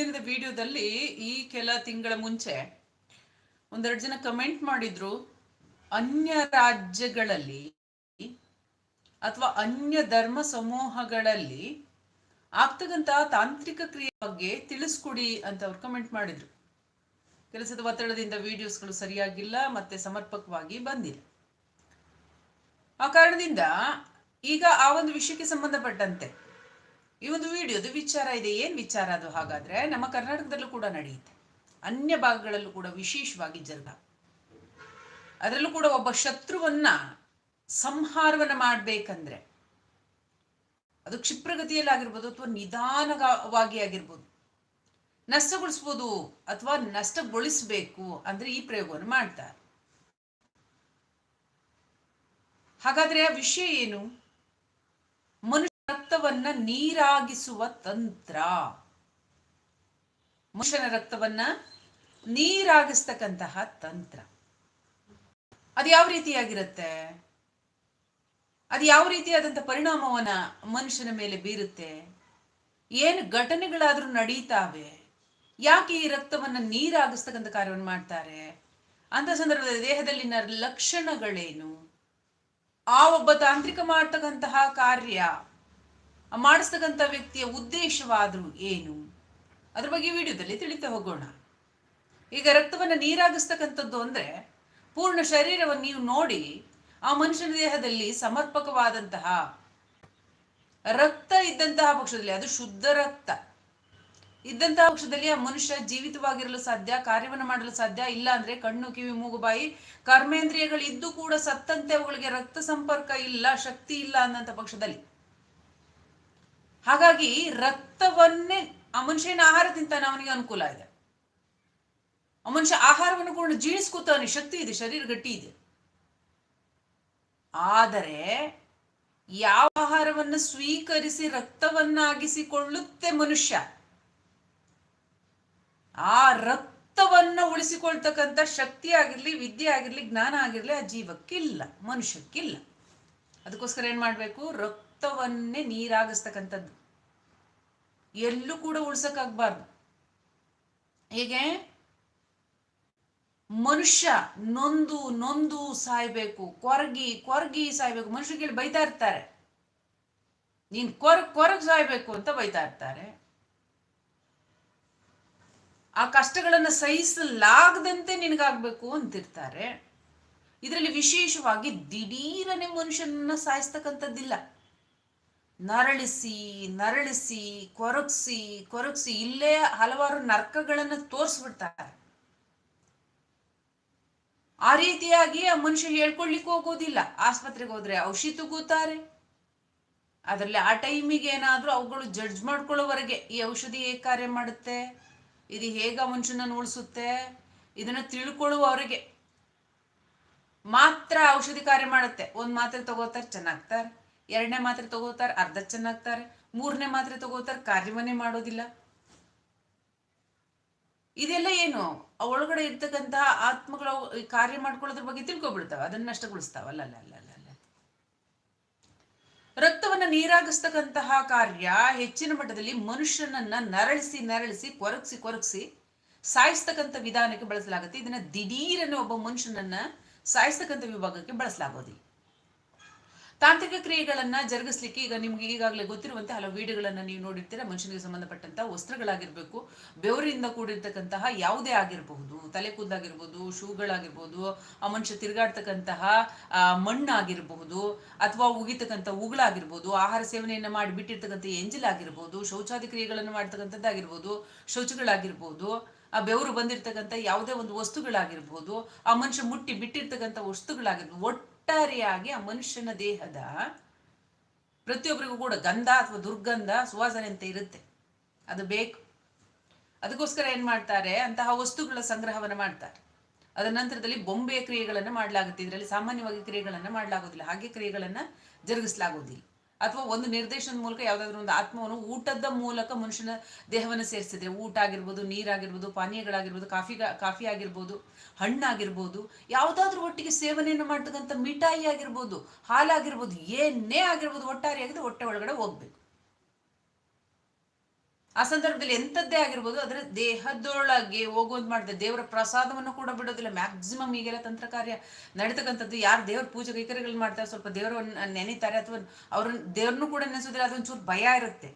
ದಿನದ ವಿಡಿಯೋದಲ್ಲಿ ಈ ಕೆಲ ತಿಂಗಳ ಮುಂಚೆ ಒಂದೆರಡು ಜನ ಕಮೆಂಟ್ ಮಾಡಿದ್ರು, ಅನ್ಯ ರಾಜ್ಯಗಳಲ್ಲಿ ಅಥವಾ ಅನ್ಯ ಧರ್ಮ ಸಮೂಹಗಳಲ್ಲಿ ಆಗ್ತಕ್ಕಂತ ತಾಂತ್ರಿಕ ಕ್ರಿಯೆ ಬಗ್ಗೆ ತಿಳಿಸ್ಕೊಡಿ ಅಂತ ಅವ್ರು ಕಮೆಂಟ್ ಮಾಡಿದ್ರು. ಕೆಲಸದ ಒತ್ತಡದಿಂದ ವಿಡಿಯೋಸ್ಗಳು ಸರಿಯಾಗಿಲ್ಲ, ಮತ್ತೆ ಸಮರ್ಪಕವಾಗಿ ಬಂದಿಲ್ಲ. ಆ ಕಾರಣದಿಂದ ಈಗ ಆ ಒಂದು ವಿಷಯಕ್ಕೆ ಸಂಬಂಧಪಟ್ಟಂತೆ ಈ ಒಂದು ವಿಡಿಯೋದು ವಿಚಾರ ಇದೆ, ಏನು ವಿಚಾರ ಅದು? ಹಾಗಾದ್ರೆ ನಮ್ಮ ಕರ್ನಾಟಕದಲ್ಲೂ ಕೂಡ ನಡೆಯುತ್ತೆ. ಅನ್ಯ ಭಾಗಗಳಲ್ಲೂ ಕೂಡ ವಿಶೇಷವಾಗಿ ಜರುಗ. ಅದರಲ್ಲೂ ಕೂಡ ಒಬ್ಬ ಶತ್ರುವನ್ನ ಸಂಹಾರವನ್ನ ಮಾಡಬೇಕಂದ್ರೆ ಅದು ಕ್ಷಿಪ್ರಗತಿಯಲ್ಲಿ ಆಗಿರ್ಬೋದು ಅಥವಾ ನಿಧಾನವಾಗಿ ಆಗಿರ್ಬೋದು. ನಷ್ಟಗೊಳಿಸ್ಬೋದು ಅಥವಾ ನಷ್ಟಗೊಳಿಸಬೇಕು ಅಂದ್ರೆ ಈ ಪ್ರಯೋಗವನ್ನು ಮಾಡ್ತಾರೆ. ಹಾಗಾದ್ರೆ ಆ ವಿಷಯ ಏನು? ರಕ್ತವನ್ನ ನೀರಾಗಿಸುವ ತಂತ್ರ. ಮನುಷ್ಯನ ರಕ್ತವನ್ನ ನೀರಾಗಿಸ್ತಕ್ಕಂತಹ ತಂತ್ರ. ಅದು ಯಾವ ರೀತಿಯಾಗಿರುತ್ತೆ? ಅದು ಯಾವ ರೀತಿಯಾದಂಥ ಪರಿಣಾಮವನ್ನ ಮನುಷ್ಯನ ಮೇಲೆ ಬೀರುತ್ತೆ? ಏನು ಘಟನೆಗಳಾದ್ರೂ ನಡೀತಾವೆ. ಯಾಕೆ ಈ ರಕ್ತವನ್ನ ನೀರಾಗಿಸ್ತಕ್ಕಂಥ ಕಾರ್ಯವನ್ನು ಮಾಡ್ತಾರೆ? ಅಂತ ಸಂದರ್ಭದಲ್ಲಿ ದೇಹದಲ್ಲಿನ ಲಕ್ಷಣಗಳೇನು? ಆ ಒಬ್ಬ ತಾಂತ್ರಿಕ ಮಾಡ್ತಕ್ಕಂತಹ ಕಾರ್ಯ ಮಾಡಿಸ್ತಕ್ಕಂಥ ವ್ಯಕ್ತಿಯ ಉದ್ದೇಶವಾದರೂ ಏನು? ಅದ್ರ ಬಗ್ಗೆ ವಿಡಿಯೋದಲ್ಲಿ ತಿಳಿತಾ ಹೋಗೋಣ. ಈಗ ರಕ್ತವನ್ನು ನೀರಾಗಿಸ್ತಕ್ಕಂಥದ್ದು ಅಂದರೆ ಪೂರ್ಣ ಶರೀರವನ್ನು ನೀವು ನೋಡಿ ಆ ಮನುಷ್ಯನ ದೇಹದಲ್ಲಿ ಸಮರ್ಪಕವಾದಂತಹ ರಕ್ತ ಇದ್ದಂತಹ ಪಕ್ಷದಲ್ಲಿ, ಅದು ಶುದ್ಧ ರಕ್ತ. ಇದ್ದಂತಹ ಪಕ್ಷದಲ್ಲಿ ಆ ಮನುಷ್ಯ ಜೀವಿತವಾಗಿರಲು ಸಾಧ್ಯ, ಕಾರ್ಯವನ್ನು ಮಾಡಲು ಸಾಧ್ಯ? ಇಲ್ಲ ಅಂದ್ರೆ ಕಣ್ಣು, ಕಿವಿ, ಮೂಗು, ಬಾಯಿ ಕರ್ಮೇಂದ್ರಿಯಗಳು ಇದ್ದು ಕೂಡ ಸತ್ತಂತೆ ಅವುಗಳಿಗೆ ರಕ್ತ ಸಂಪರ್ಕ ಇಲ್ಲ, ಶಕ್ತಿ ಇಲ್ಲ ಅನ್ನಂತ ಪಕ್ಷದಲ್ಲಿ. ಹಾಗಾಗಿ ರಕ್ತವನ್ನೇ ಆ ಮನುಷ್ಯನ ಆಹಾರ ತಿಂತಾನೆ ಅವನಿಗೆ ಅನುಕೂಲ ಇದೆ. ಆ ಮನುಷ್ಯ ಆಹಾರವನ್ನು ಕೂಡ ಜೀರ್ಣಿಸ್ಕೊತಾನೆ, ಶಕ್ತಿ ಇದೆ, ಶರೀರ ಗಟ್ಟಿ ಇದೆ. ಆದರೆ ಯಾವ ಆಹಾರವನ್ನು ಸ್ವೀಕರಿಸಿ ರಕ್ತವನ್ನಾಗಿಸಿಕೊಳ್ಳುತ್ತೆ ಮನುಷ್ಯ? ಆ ರಕ್ತವನ್ನ ಉಳಿಸಿಕೊಳ್ತಕ್ಕಂಥ ಶಕ್ತಿ ಆಗಿರ್ಲಿ, ವಿದ್ಯೆ ಆಗಿರ್ಲಿ, ಜ್ಞಾನ ಆಗಿರ್ಲಿ ಆ ಜೀವಕ್ಕಿಲ್ಲ, ಮನುಷ್ಯಕ್ಕಿಲ್ಲ. ಅದಕ್ಕೋಸ್ಕರ ಏನ್ ಮಾಡ್ಬೇಕು? ರಕ್ತವನ್ನೇ ನೀರಾಗಿಸ್ತಕ್ಕಂಥದ್ದು. ಎಲ್ಲೂ ಕೂಡ ಉಳ್ಸಕ್ಕಾಗ್ಬಾರ್ದು. ಹೀಗೆ ಮನುಷ್ಯ ನೊಂದು ನೊಂದು ಸಾಯ್ಬೇಕು, ಕೊರಗಿ ಕೊರಗಿ ಸಾಯ್ಬೇಕು. ಕೇಳಿ ಬೈತಾ ಇರ್ತಾರೆ. ನೀನ್ ಕೊರಗ್ ಕೊರಗ್ ಸಾಯ್ಬೇಕು ಅಂತ ಬೈತಾ ಇರ್ತಾರೆ. ಆ ಕಷ್ಟಗಳನ್ನು ಸಹಿಸಲಾಗದಂತೆ ನಿನಗಾಗ್ಬೇಕು ಅಂತಿರ್ತಾರೆ. ಇದರಲ್ಲಿ ವಿಶೇಷವಾಗಿ ದಿಢೀರನೆ ಮನುಷ್ಯನನ್ನ ಸಾಯಿಸ್ತಕ್ಕಂಥದ್ದಿಲ್ಲ. ನರಳಿಸಿ ನರಳಿಸಿ, ಕೊರಗ್ಸಿ ಕೊರಗ್ಸಿ ಇಲ್ಲೇ ಹಲವಾರು ನರ್ಕಗಳನ್ನು ತೋರಿಸ್ಬಿಡ್ತಾರೆ. ಆ ರೀತಿಯಾಗಿ ಆ ಮನುಷ್ಯ ಹೇಳ್ಕೊಳ್ಲಿಕ್ಕೆ ಹೋಗೋದಿಲ್ಲ. ಆಸ್ಪತ್ರೆಗೆ ಹೋದ್ರೆ ಔಷಧಿ ತಗೋತಾರೆ. ಅದರಲ್ಲಿ ಆ ಟೈಮಿಗೆ ಏನಾದರೂ ಅವುಗಳು ಜಡ್ಜ್ ಮಾಡ್ಕೊಳ್ಳೋವರೆಗೆ ಈ ಔಷಧಿ ಹೇಗೆ ಕಾರ್ಯ ಮಾಡುತ್ತೆ, ಇದು ಹೇಗೆ ಮನುಷ್ಯನನ್ನು ಉಳಿಸುತ್ತೆ ಇದನ್ನ ತಿಳ್ಕೊಳ್ಳುವವರೆಗೆ ಮಾತ್ರ ಔಷಧಿ ಕಾರ್ಯ ಮಾಡುತ್ತೆ. ಒಂದು ಮಾತ್ರೆ ತಗೋತಾರೆ, ಚೆನ್ನಾಗ್ತಾರೆ. ಎರಡನೇ ಮಾತ್ರೆ ತಗೋತಾರೆ, ಅರ್ಧ ಚೆನ್ನಾಗ್ತಾರೆ. ಮೂರನೇ ಮಾತ್ರೆ ತಗೋತಾರೆ, ಕಾರ್ಯವನ್ನೇ ಮಾಡೋದಿಲ್ಲ. ಇದೆಲ್ಲ ಏನು? ಒಳಗಡೆ ಇರ್ತಕ್ಕಂತಹ ಆತ್ಮಗಳು ಕಾರ್ಯ ಮಾಡ್ಕೊಳ್ಳೋದ್ರ ಬಗ್ಗೆ ತಿಳ್ಕೊಬಿಡ್ತಾವ, ಅದನ್ನ ನಷ್ಟಗೊಳಿಸ್ತಾವ. ಅಲ್ಲ ಅಲ್ಲ ಅಲ್ಲ ರಕ್ತವನ್ನ ನೀರಾಗಿಸ್ತಕ್ಕಂತಹ ಕಾರ್ಯ ಹೆಚ್ಚಿನ ಮಟ್ಟದಲ್ಲಿ ಮನುಷ್ಯನನ್ನ ನರಳಿಸಿ ನರಳಿಸಿ, ಕೊರಗಿಸಿ ಕೊರಗಿಸಿ ಸಾಯಿಸ್ತಕ್ಕಂಥ ವಿಧಾನಕ್ಕೆ ಬಳಸಲಾಗುತ್ತೆ. ಇದನ್ನ ದಿಢೀರನ್ನು ಒಬ್ಬ ಮನುಷ್ಯನನ್ನ ಸಾಯಿಸ್ತಕ್ಕಂಥ ವಿಭಾಗಕ್ಕೆ ಬಳಸಲಾಗೋದಿಲ್ಲ. ತಾಂತ್ರಿಕ ಕ್ರಿಯೆಗಳನ್ನ ಜರುಗಿಸ್ಲಿಕ್ಕೆ ಈಗ ನಿಮ್ಗೆ ಈಗಾಗಲೇ ಗೊತ್ತಿರುವಂತೆ ಹಲವು ವಿಡಿಯೋಗಳನ್ನ ನೀವು ನೋಡಿರ್ತೀರ, ಮನುಷ್ಯನಿಗೆ ಸಂಬಂಧಪಟ್ಟಂತಹ ವಸ್ತ್ರಗಳಾಗಿರ್ಬೇಕು, ಬೆವರಿಂದ ಕೂಡಿರ್ತಕ್ಕಂತಹ ಯಾವುದೇ ಆಗಿರಬಹುದು, ತಲೆ ಕೂದಾಗಿರ್ಬೋದು, ಶೂಗಳಾಗಿರ್ಬೋದು, ಆ ಮನುಷ್ಯ ತಿರುಗಾಡ್ತಕ್ಕಂತಹ ಮಣ್ಣು ಮಣ್ಣಾಗಿರಬಹುದು, ಅಥವಾ ಉಗಿತಕ್ಕಂಥ ಉಗುಳಾಗಿರ್ಬೋದು, ಆಹಾರ ಸೇವನೆಯನ್ನ ಮಾಡಿ ಬಿಟ್ಟಿರ್ತಕ್ಕಂಥ ಎಂಜಲಾಗಿರ್ಬೋದು ಶೌಚಾದಿ ಕ್ರಿಯೆಗಳನ್ನು ಮಾಡ್ತಕ್ಕಂಥದ್ದಾಗಿರ್ಬೋದು, ಶೌಚಗಳಾಗಿರ್ಬೋದು, ಆ ಬೆವರು ಬಂದಿರ್ತಕ್ಕಂಥ ಯಾವುದೇ ಒಂದು ವಸ್ತುಗಳಾಗಿರ್ಬೋದು, ಆ ಮನುಷ್ಯ ಮುಟ್ಟಿ ಬಿಟ್ಟಿರ್ತಕ್ಕಂಥ ವಸ್ತುಗಳಾಗಿರ್ಬೋದು ಒಟ್ಟಾರೆಯಾಗಿ ಆ ಮನುಷ್ಯನ ದೇಹದ ಪ್ರತಿಯೊಬ್ಬರಿಗೂ ಕೂಡ ಗಂಧ ಅಥವಾ ದುರ್ಗಂಧ, ಸುವಾಸನೆ ಅಂತ ಇರುತ್ತೆ. ಅದು ಬೇಕು. ಅದಕ್ಕೋಸ್ಕರ ಏನ್ ಮಾಡ್ತಾರೆ? ಅಂತಹ ವಸ್ತುಗಳ ಸಂಗ್ರಹವನ್ನು ಮಾಡ್ತಾರೆ. ಅದರ ನಂತರದಲ್ಲಿ ಬೊಂಬೆಯ ಕ್ರಿಯೆಗಳನ್ನು ಮಾಡಲಾಗುತ್ತೆ. ಇದರಲ್ಲಿ ಸಾಮಾನ್ಯವಾಗಿ ಕ್ರಿಯೆಗಳನ್ನು ಮಾಡಲಾಗೋದಿಲ್ಲ. ಹಾಗೆ ಕ್ರಿಯೆಗಳನ್ನು ಜರುಗಿಸಲಾಗೋದಿಲ್ಲ. ಅಥವಾ ಒಂದು ನಿರ್ದೇಶನದ ಮೂಲಕ ಯಾವುದಾದ್ರೂ ಒಂದು ಆತ್ಮವನ್ನು ಊಟದ ಮೂಲಕ ಮನುಷ್ಯನ ದೇಹವನ್ನು ಸೇರಿಸಿದ್ರೆ ಊಟ ಆಗಿರ್ಬೋದು, ನೀರಾಗಿರ್ಬೋದು, ಪಾನೀಯಗಳಾಗಿರ್ಬೋದು, ಕಾಫಿ ಕಾಫಿ ಆಗಿರ್ಬೋದು, ಹಣ್ಣಾಗಿರ್ಬೋದು, ಯಾವುದಾದ್ರೂ ಒಟ್ಟಿಗೆ ಸೇವನೆಯನ್ನು ಮಾಡ್ತಕ್ಕಂಥ ಮಿಠಾಯಿ ಆಗಿರ್ಬೋದು, ಹಾಲಾಗಿರ್ಬೋದು, ಏನೇ ಆಗಿರ್ಬೋದು, ಒಟ್ಟಾರೆಯಾಗಿದೆ, ಹೊಟ್ಟೆ ಒಳಗಡೆ ಹೋಗ್ಬೇಕು. ಆ ಸಂದರ್ಭದಲ್ಲಿ ಎಂಥದ್ದೇ ಆಗಿರ್ಬೋದು ಅದರ ದೇಹದೊಳಗೆ ಹೋಗೋದು ಮಾಡಿದೆ ದೇವರ ಪ್ರಸಾದವನ್ನು ಕೂಡ ಬಿಡೋದಿಲ್ಲ. ಮ್ಯಾಕ್ಸಿಮಮ್ ಈಗೆಲ್ಲ ತಂತ್ರ ಕಾರ್ಯ ನಡೀತಕ್ಕಂಥದ್ದು, ಯಾರು ದೇವ್ರ ಪೂಜೆ ಕೈಕರ್ಯಗಳು ಮಾಡ್ತಾರೆ, ಸ್ವಲ್ಪ ದೇವರನ್ನ ನೆನೀತಾರೆ, ಅಥವಾ ಅವ್ರನ್ನ ದೇವ್ರನ್ನೂ ಕೂಡ ನೆನೆಸೋದಿಲ್ಲ ಅದೊಂಚೂರು ಭಯ ಇರುತ್ತೆ.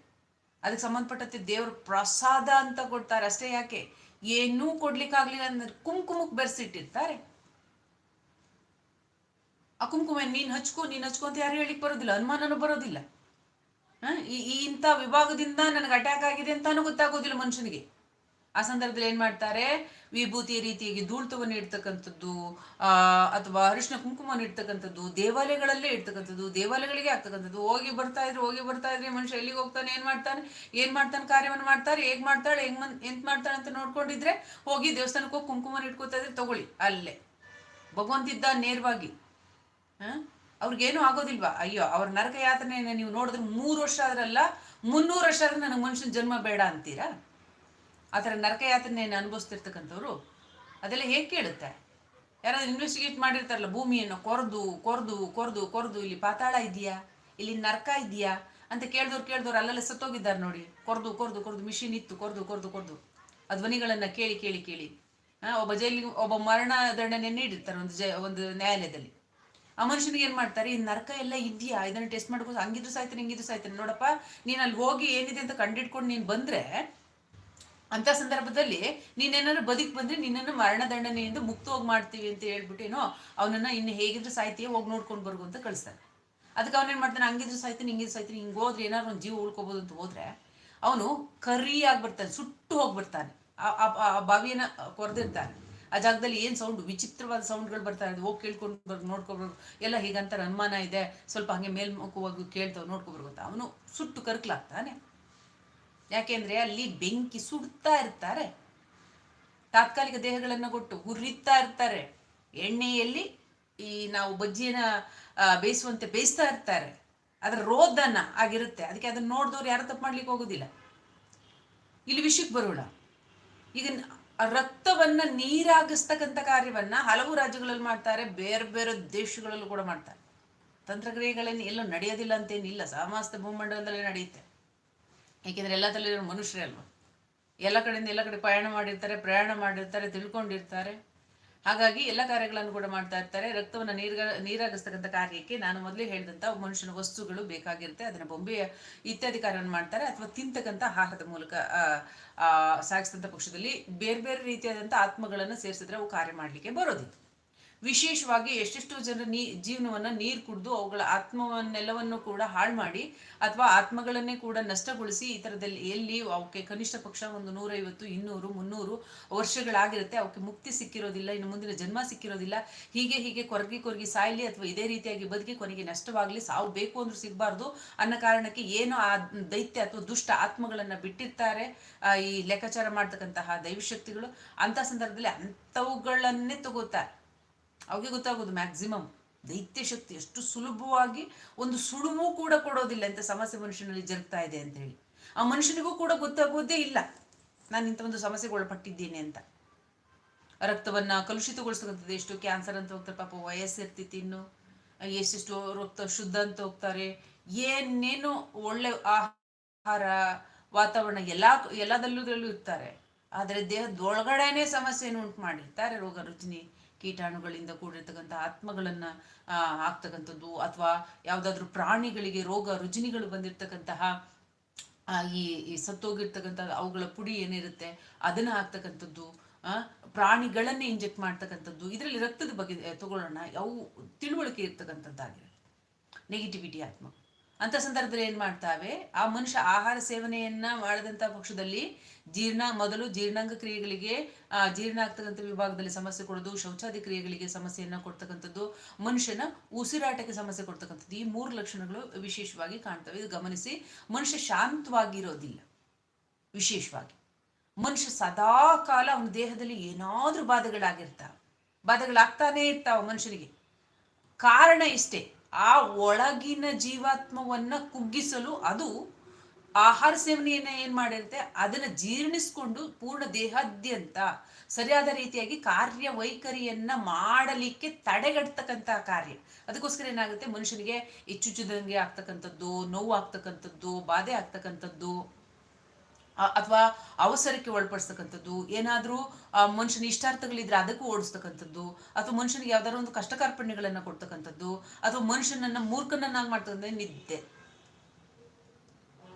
ಅದಕ್ಕೆ ಸಂಬಂಧಪಟ್ಟಂತೆ ದೇವ್ರ ಪ್ರಸಾದ ಅಂತ ಕೊಡ್ತಾರೆ. ಅಷ್ಟೇ ಯಾಕೆ? ಏನೂ ಕೊಡ್ಲಿಕ್ಕಾಗ್ಲಿಲ್ಲ ಅಂದ್ರೆ ಕುಂಕುಮಕ್ಕೆ ಬೆರೆಸಿಟ್ಟಿರ್ತಾರೆ. ಆ ಕುಂಕುಮ ನೀನು ಹಚ್ಕೋ ನೀನು ಹಚ್ಕೋ ಅಂತ ಯಾರು ಹೇಳಿಕ್ ಬರೋದಿಲ್ಲ. ಅನುಮಾನನೂ ಬರೋದಿಲ್ಲ? ಈ ಇಂಥ ವಿಭಾಗದಿಂದ ನನಗೆ ಅಟ್ಯಾಕ್ ಆಗಿದೆ ಅಂತಾನು ಗೊತ್ತಾಗೋದಿಲ್ಲ ಮನುಷ್ಯನಿಗೆ. ಆ ಸಂದರ್ಭದಲ್ಲಿ ಏನ್ ಮಾಡ್ತಾರೆ? ವಿಭೂತಿಯ ರೀತಿಯಾಗಿ ಧೂಳ್ತವನ್ನು ಇಡ್ತಕ್ಕಂಥದ್ದು ಆ, ಅಥವಾ ಅರಿಶಿನ ಕುಂಕುಮ ಇಡ್ತಕ್ಕಂಥದ್ದು ದೇವಾಲಯಗಳಲ್ಲೇ ಇಡ್ತಕ್ಕಂಥದ್ದು, ದೇವಾಲಯಗಳಿಗೆ ಆಗ್ತಕ್ಕಂಥದ್ದು ಹೋಗಿ ಬರ್ತಾ ಇದ್ರೆ, ಹೋಗಿ ಬರ್ತಾ ಇದ್ರೆ ಮನುಷ್ಯ ಎಲ್ಲಿಗೆ ಹೋಗ್ತಾನೆ, ಏನ್ ಮಾಡ್ತಾನೆ? ಏನ್ ಮಾಡ್ತಾನೆ, ಕಾರ್ಯವನ್ನು ಮಾಡ್ತಾರೆ ಹೇಗ್ ಮಾಡ್ತಾಳೆ, ಹೆಂಗ್ ಎಂತ ಮಾಡ್ತಾಳೆ ಅಂತ ನೋಡ್ಕೊಂಡಿದ್ರೆ ಹೋಗಿ ದೇವಸ್ಥಾನಕ್ಕೆ ಹೋಗಿ ಕುಂಕುಮನ ಇಟ್ಕೋತಾ ಇದ್ರೆ ತಗೊಳ್ಳಿ, ಅಲ್ಲೇ. ಭಗವಂತಿದ್ದ ನೇರವಾಗಿ. ಹ? ಅವ್ರಿಗೇನು ಆಗೋದಿಲ್ವಾ? ಅಯ್ಯೋ, ಅವ್ರ ನರಕ ಯಾತನೆಯನ್ನ ನೀವು ನೋಡಿದ್ರೆ ಮೂರು ವರ್ಷ ಆದ್ರಲ್ಲ, ಮುನ್ನೂರು ವರ್ಷ ಆದ್ರೆ ನನಗೆ ಮನುಷ್ಯನ ಜನ್ಮ ಬೇಡ ಅಂತೀರಾ? ಆ ಥರ ನರಕ ಯಾತನೆಯನ್ನು ಅನುಭವಿಸ್ತಿರ್ತಕ್ಕಂಥವ್ರು ಅದೆಲ್ಲ ಹೇಗೆ ಕೇಳುತ್ತೆ? ಯಾರಾದ್ರೂ ಇನ್ವೆಸ್ಟಿಗೇಟ್ ಮಾಡಿರ್ತಾರಲ್ಲ, ಭೂಮಿಯನ್ನು ಕೊರೆದು ಕೊರೆದು ಕೊರೆದು ಕೊರೆದು, ಇಲ್ಲಿ ಪಾತಾಳ ಇದೆಯಾ ಇಲ್ಲಿ ನರಕ ಇದೆಯಾ ಅಂತ ಕೇಳ್ದವ್ರು ಕೇಳ್ದವ್ರು ಅಲ್ಲೆಲ್ಲ ಸತ್ತೋಗಿದ್ದಾರೆ ನೋಡಿ. ಕೊರೆದು ಕೊರೆದು ಕೊರೆದು, ಮಿಷಿನ್ ಇತ್ತು, ಕೊರೆದು ಕೊರೆದು ಕೊರೆದು. ಆ ಧ್ವನಿಗಳನ್ನು ಕೇಳಿ ಕೇಳಿ. ಕೇಳಿ ಒಬ್ಬ ಜೈಲಿಗೆ, ಒಬ್ಬ ಮರಣ ನೀಡಿರ್ತಾರೆ ಒಂದು ಜೈ, ಒಂದು ನ್ಯಾಯಾಲಯದಲ್ಲಿ. ಆ ಮನುಷ್ಯನಿಗೆ ಏನ್ ಮಾಡ್ತಾರೆ, ಈ ನರಕ ಎಲ್ಲ ಇದೆಯಾ? ಇದನ್ನ ಟೆಸ್ಟ್ ಮಾಡ್ಕೋ ಹಂಗಿದ್ರು ಸಾಯ್ತಾನೆ ಹಿಂಗಿದ್ರು ಸಾಯ್ತಾನೆ ನೋಡಪ್ಪ, ನೀನ್ ಅಲ್ಲಿ ಹೋಗಿ ಏನಿದೆ ಅಂತ ಕಂಡಿಡ್ಕೊಂಡು ನೀನ್ ಬಂದ್ರೆ, ಅಂತ ಸಂದರ್ಭದಲ್ಲಿ ನೀನೇನಾದ್ರು ಬದುಕ್ ಬಂದ್ರೆ ನಿನ್ನನ್ನು ಮರಣದಂಡನೆಯಿಂದ ಮುಕ್ತವಾಗಿ ಮಾಡ್ತೀವಿ ಅಂತ ಹೇಳ್ಬಿಟ್ಟೇನೋ, ಅವನನ್ನ ಇನ್ನು ಹೇಗಿದ್ರು ಸಾಯ್ತೀಯ? ಹೋಗಿ ನೋಡ್ಕೊಂಡು ಬರ್ಗು ಅಂತ ಕಳಿಸ್ತಾನೆ. ಅದಕ್ಕೆ ಅವನೇನ್ ಮಾಡ್ತಾನೆ? ಹಂಗಿದ್ರು ಸಾಯ್ತಾನೆ ಹಿಂಗಿದ್ರು ಸಾಯ್ತಾನೆ ಹಿಂಗೆ ಹೋದ್ರೆ ಏನಾದ್ರು ಒಂದು ಜೀವ ಉಳ್ಕೋಬಹುದು ಅಂತ ಹೋದ್ರೆ, ಅವನು ಕರಿಯಾಗಿ ಬರ್ತಾನೆ, ಸುಟ್ಟು ಹೋಗ್ಬಿಡ್ತಾನೆ. ಆ ಬಾವಿಯನ್ನ ಕೊರೆದಿರ್ತಾನೆ. ಆ ಜಾಗದಲ್ಲಿ ಏನು ಸೌಂಡ್ ವಿಚಿತ್ರವಾದ ಸೌಂಡ್ಗಳು ಬರ್ತಾ ಇದೆ ಹೋಗಿ ಕೇಳ್ಕೊಂಡು ಬರ್ ನೋಡ್ಕೊಬರ್ಬೇಕು ಎಲ್ಲ ಹೀಗಂತಾರೆ ಅನುಮಾನ ಇದೆ. ಸ್ವಲ್ಪ ಹಾಗೆ ಮೇಲ್ಮುಖವಾಗಿ ಕೇಳ್ತಾವೆ ನೋಡ್ಕೊಬರ್ಬೇಕು ಅಂತ ಅವನು ಸುಟ್ಟು ಕರ್ಕ್ಲಾಗ್ತಾನೆ. ಯಾಕೆಂದ್ರೆ ಅಲ್ಲಿ ಬೆಂಕಿ ಸುಡ್ತಾ ಇರ್ತಾರೆ. ತಾತ್ಕಾಲಿಕ ದೇಹಗಳನ್ನು ಕೊಟ್ಟು ಹುರಿತಾ ಇರ್ತಾರೆ. ಎಣ್ಣೆಯಲ್ಲಿ ಈ ನಾವು ಬಜ್ಜಿನ ಬೇಯಿಸುವಂತೆ ಬೇಯಿಸ್ತಾ ಇರ್ತಾರೆ. ಅದರ ರೋದನ ಆಗಿರುತ್ತೆ. ಅದಕ್ಕೆ ಅದನ್ನ ನೋಡಿದವ್ರು ಯಾರು ತಪ್ಪು ಮಾಡ್ಲಿಕ್ಕೆ ಹೋಗೋದಿಲ್ಲ. ಇಲ್ಲಿ ವಿಷಯಕ್ಕೆ ಬರೋಣ. ಈಗ ರಕ್ತವನ್ನ ನೀರಾಗಿಸ್ತಕ್ಕಂಥ ಕಾರ್ಯವನ್ನ ಹಲವು ರಾಜ್ಯಗಳಲ್ಲಿ ಮಾಡ್ತಾರೆ, ಬೇರೆ ಬೇರೆ ದೇಶಗಳಲ್ಲೂ ಕೂಡ ಮಾಡ್ತಾರೆ. ತಂತ್ರಕ್ರಿಯೆಗಳೇನು ಎಲ್ಲೂ ನಡೆಯೋದಿಲ್ಲ ಅಂತೇನಿಲ್ಲ, ಸಮಸ್ತ ಭೂಮಂಡಲದಲ್ಲೇ ನಡೆಯುತ್ತೆ. ಏಕೆಂದ್ರೆ ಎಲ್ಲ ತಲೆಯವರು ಮನುಷ್ಯರೇ ಅಲ್ವಾ? ಎಲ್ಲ ಕಡೆಯಿಂದ ಎಲ್ಲ ಕಡೆ ಪ್ರಯಾಣ ಮಾಡಿರ್ತಾರೆ ಪ್ರಯಾಣ ಮಾಡಿರ್ತಾರೆ, ತಿಳ್ಕೊಂಡಿರ್ತಾರೆ. ಹಾಗಾಗಿ ಎಲ್ಲ ಕಾರ್ಯಗಳನ್ನು ಕೂಡ ಮಾಡ್ತಾ ಇರ್ತಾರೆ. ರಕ್ತವನ್ನು ನೀರ್ಗ, ನೀರಾಗಿಸ್ತಕ್ಕಂಥ ಕಾರ್ಯಕ್ಕೆ ನಾನು ಮೊದಲೇ ಹೇಳಿದಂಥ ಮನುಷ್ಯನ ವಸ್ತುಗಳು ಬೇಕಾಗಿರುತ್ತೆ. ಅದನ್ನ ಬೊಂಬೆಯ ಇತ್ಯಾದಿ ಕಾರ್ಯವನ್ನು ಮಾಡ್ತಾರೆ ಅಥವಾ ತಿಂತಕ್ಕಂಥ ಆಹಾರದ ಮೂಲಕ ಸಾಗಿಸಿದಂಥ ಪಕ್ಷದಲ್ಲಿ ಬೇರೆ ಬೇರೆ ರೀತಿಯಾದಂಥ ಆತ್ಮಗಳನ್ನು ಸೇರಿಸಿದ್ರೆ ಅವು ಕಾರ್ಯ ಮಾಡಲಿಕ್ಕೆ ಬರೋದಿಲ್ಲ. ವಿಶೇಷವಾಗಿ ಎಷ್ಟೆಷ್ಟು ಜನರ ನೀ, ಜೀವನವನ್ನ ನೀರು ಕುಡಿದು ಅವುಗಳ ಆತ್ಮವನ್ನೆಲ್ಲವನ್ನು ಕೂಡ ಹಾಳು ಮಾಡಿ ಅಥವಾ ಆತ್ಮಗಳನ್ನೇ ಕೂಡ ನಷ್ಟಗೊಳಿಸಿ ಈ ಥರದಲ್ಲಿ ಎಲ್ಲಿ ಅವಕ್ಕೆ ಕನಿಷ್ಠ ಪಕ್ಷ ಒಂದು ನೂರೈವತ್ತು, ಇನ್ನೂರು, ಮುನ್ನೂರು ವರ್ಷಗಳಾಗಿರುತ್ತೆ, ಅವಕ್ಕೆ ಮುಕ್ತಿ ಸಿಕ್ಕಿರೋದಿಲ್ಲ, ಇನ್ನು ಮುಂದಿನ ಜನ್ಮ ಸಿಕ್ಕಿರೋದಿಲ್ಲ, ಹೀಗೆ ಹೀಗೆ ಕೊರಗಿ ಕೊರಗಿ ಸಾಯಲಿ ಅಥವಾ ಇದೇ ರೀತಿಯಾಗಿ ಬದುಕಿ ಕೊನೆಗೆ ನಷ್ಟವಾಗಲಿ, ಸಾವು ಬೇಕು ಅಂದ್ರೂ ಸಿಗಬಾರ್ದು, ಅನ್ನೋ ಕಾರಣಕ್ಕೆ ಏನು ಆ ದೈತ್ಯ ಅಥವಾ ದುಷ್ಟ ಆತ್ಮಗಳನ್ನ ಬಿಟ್ಟಿರ್ತಾರೆ ಈ ಲೆಕ್ಕಾಚಾರ ಮಾಡ್ತಕ್ಕಂತಹ ದೈವಶಕ್ತಿಗಳು ಅಂತ ಸಂದರ್ಭದಲ್ಲಿ ಅಂಥವುಗಳನ್ನೇ ತಗೋತಾರೆ. ಅವಿಗೆ ಗೊತ್ತಾಗೋದು ಮ್ಯಾಕ್ಸಿಮಮ್ ದೈತ್ಯ ಶಕ್ತಿ ಎಷ್ಟು ಸುಲಭವಾಗಿ ಒಂದು ಸುಳುವು ಕೂಡ ಕೊಡೋದಿಲ್ಲ ಅಂತ ಸಮಸ್ಯೆ ಮನುಷ್ಯನಲ್ಲಿ ಜರುಗ್ತಾ ಇದೆ ಅಂತ ಹೇಳಿ. ಆ ಮನುಷ್ಯನಿಗೂ ಕೂಡ ಗೊತ್ತಾಗೋದೇ ಇಲ್ಲ. ನಾನು ಇಂಥ ಒಂದು ಸಮಸ್ಯೆಗೆ ಒಳಪಟ್ಟಿದ್ದೇನೆ ಅಂತ. ರಕ್ತವನ್ನ ಕಲುಷಿತಗೊಳಿಸ್ತಕ್ಕಂಥದ್ದು ಎಷ್ಟು? ಕ್ಯಾನ್ಸರ್ ಅಂತ ಹೋಗ್ತಾರೆ, ಪಾಪ ವಯಸ್ಸಿರ್ತೈತಿ ಇನ್ನು. ಎಷ್ಟೆಷ್ಟು ರಕ್ತ ಶುದ್ಧ ಅಂತ ಹೋಗ್ತಾರೆ. ಏನೇನು ಒಳ್ಳೆ ಆಹಾರ, ವಾತಾವರಣ ಎಲ್ಲ ಎಲ್ಲದಲ್ಲೂ ಇರ್ತಾರೆ. ಆದರೆ ದೇಹದೊಳಗಡೆನೆ ಸಮಸ್ಯೆಯನ್ನು ಉಂಟು ಮಾಡಿರ್ತಾರೆ ರೋಗ ರುಜಿನಿ? ಕೀಟಾಣುಗಳಿಂದ ಕೂಡಿರ್ತಕ್ಕಂಥ ಆತ್ಮಗಳನ್ನ ಹಾಕ್ತಕ್ಕಂಥದ್ದು ಅಥವಾ ಯಾವುದಾದ್ರೂ ಪ್ರಾಣಿಗಳಿಗೆ ರೋಗ ರುಜಿನಿಗಳು ಬಂದಿರತಕ್ಕಂತಹ ಈ ಸತ್ತೋಗಿರ್ತಕ್ಕಂಥ ಅವುಗಳ ಪುಡಿ ಏನಿರುತ್ತೆ ಅದನ್ನ ಹಾಕ್ತಕ್ಕಂಥದ್ದು ಪ್ರಾಣಿಗಳನ್ನೇ ಇಂಜೆಕ್ಟ್ ಮಾಡ್ತಕ್ಕಂಥದ್ದು, ಇದರಲ್ಲಿ ರಕ್ತದ ಬಗ್ಗೆ ತಗೊಳ್ಳೋಣ, ಅವು ತಿಳುವಳಿಕೆ ಇರ್ತಕ್ಕಂಥದ್ದಾಗಿರುತ್ತೆ ನೆಗೆಟಿವಿಟಿ ಆತ್ಮ. ಅಂತ ಸಂದರ್ಭದಲ್ಲಿ ಏನ್ ಮಾಡ್ತಾವೆ? ಆ ಮನುಷ್ಯ ಆಹಾರ ಸೇವನೆಯನ್ನ ಮಾಡದಂತ ಪಕ್ಷದಲ್ಲಿ ಜೀರ್ಣ ಮೊದಲು ಜೀರ್ಣಾಂಗ ಕ್ರಿಯೆಗಳಿಗೆ ಜೀರ್ಣ ಆಗ್ತಕ್ಕಂಥ ವಿಭಾಗದಲ್ಲಿ ಸಮಸ್ಯೆ ಕೊಡೋದು, ಶೌಚಾದಿ ಕ್ರಿಯೆಗಳಿಗೆ ಸಮಸ್ಯೆಯನ್ನ ಕೊಡ್ತಕ್ಕಂಥದ್ದು, ಮನುಷ್ಯನ ಉಸಿರಾಟಕ್ಕೆ ಸಮಸ್ಯೆ ಕೊಡ್ತಕ್ಕಂಥದ್ದು, ಈ ಮೂರು ಲಕ್ಷಣಗಳು ವಿಶೇಷವಾಗಿ ಕಾಣ್ತವೆ. ಇದು ಗಮನಿಸಿ, ಮನುಷ್ಯ ಶಾಂತವಾಗಿರೋದಿಲ್ಲ. ವಿಶೇಷವಾಗಿ. ಮನುಷ್ಯ ಸದಾ ಕಾಲ ಅವನ ದೇಹದಲ್ಲಿ ಏನಾದ್ರೂ ಬಾಧೆಗಳಾಗಿರ್ತಾವೆ. ಬಾಧೆಗಳಾಗ್ತಾನೇ ಇರ್ತಾವ ಮನುಷ್ಯನಿಗೆ. ಕಾರಣ ಇಷ್ಟೇ. ಆ ಒಳಗಿನ ಜೀವಾತ್ಮವನ್ನ ಕುಗ್ಗಿಸಲು ಅದು ಆಹಾರ ಸೇವನೆಯನ್ನ ಏನ್ ಮಾಡಿರುತ್ತೆ? ಅದನ್ನ ಜೀರ್ಣಿಸ್ಕೊಂಡು ಪೂರ್ಣ ದೇಹಾದ್ಯಂತ ಸರಿಯಾದ ರೀತಿಯಾಗಿ ಕಾರ್ಯ ಕಾರ್ಯವೈಖರಿಯನ್ನ ಮಾಡಲಿಕ್ಕೆ ತಡೆಗಟ್ಟತಕ್ಕಂತ ಕಾರ್ಯ. ಅದಕ್ಕೋಸ್ಕರ ಏನಾಗುತ್ತೆ? ಮನುಷ್ಯನಿಗೆ ಹೆಚ್ಚುಚ್ಚುದಂಗೆ ಆಗ್ತಕ್ಕಂಥದ್ದು, ನೋವು ಆಗ್ತಕ್ಕಂಥದ್ದು, ಬಾಧೆ ಆಗ್ತಕ್ಕಂಥದ್ದು ಅಥವಾ ಅವಸರಕ್ಕೆ ಒಳಪಡಿಸ್ತಕ್ಕಂಥದ್ದು, ಏನಾದರೂ ಮನುಷ್ಯನ ಇಷ್ಟಾರ್ಥಗಳಿದ್ರೆ ಅದಕ್ಕೂ ಓಡಿಸ್ತಕ್ಕಂಥದ್ದು, ಅಥವಾ ಮನುಷ್ಯನಿಗೆ ಯಾವ್ದಾದ್ರು ಒಂದು ಕಷ್ಟ ಕಾರ್ಪಣ್ಯಗಳನ್ನು ಕೊಡ್ತಕ್ಕಂಥದ್ದು, ಅಥವಾ ಮನುಷ್ಯನನ್ನ ಮೂರ್ಖನನ್ನಾಗಿ ಮಾಡ್ತಕ್ಕಂಥ ನಿದ್ದೆ.